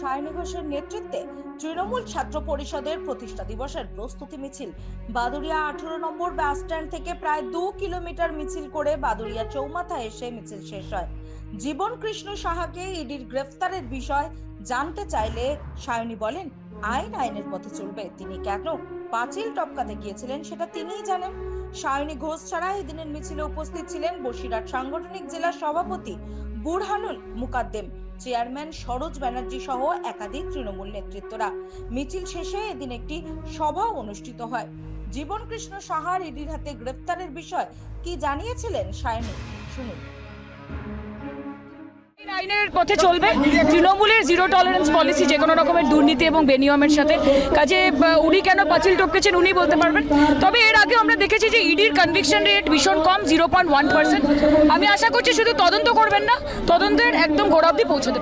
সায়নী ঘোষের নেতৃত্বে তৃণমূল ছাত্র পরিষদের প্রতিষ্ঠা দিবসের প্রস্তুতি মিছিল। বাদুরিয়া আঠারো নম্বর বাস স্ট্যান্ড থেকে প্রায় দু কিলোমিটার মিছিল করে বাদুরিয়া চৌমাথা এসে মিছিল শেষ হয়। জীবন কৃষ্ণ সাহাকে ইডির গ্রেফতারের বিষয় জানতে চাইলে সায়নী বলেন, আইন আইনের পথে চলবে, তিনি কেন পাঁচিল টপকাতে গিয়েছিলেন সেটা তিনিই জানেন। সায়নী ঘোষ ছাড়া এই দিনের মিছিলে উপস্থিত ছিলেন বসিরহাট সাংগঠনিক জেলা সভাপতি বুরহানুল মুকাদ্দেম। চেয়ারম্যান সরোজ ব্যানার্জি সহ একাধিক তৃণমূল নেতৃত্বরা। মিছিল শেষে এদিন একটি সভা অনুষ্ঠিত হয়। জীবন কৃষ্ণ সাহার ইডির হাতে গ্রেফতারের বিষয় কি জানিয়েছিলেন সায়নী? শুনুন। আইনের পথে চলবে। তৃণমূলের জিরো টলারেন্স পলিসি যে কোনো রকমের দুর্নীতি এবং বেনিয়মের সাথে। কাজে উনি কেন পাঁচিল টপকেছেন উনি বলতে পারবেন। তবে এর আগে আমরা দেখেছি যে ইডির কনভিকশন রেট ভীষণ কম জিরো পয়েন্ট ওয়ান পার্সেন্ট আমি আশা করছি শুধু তদন্ত করবেন না, তদন্তের একদম গোড়াব্দি পৌঁছতে পারবেন।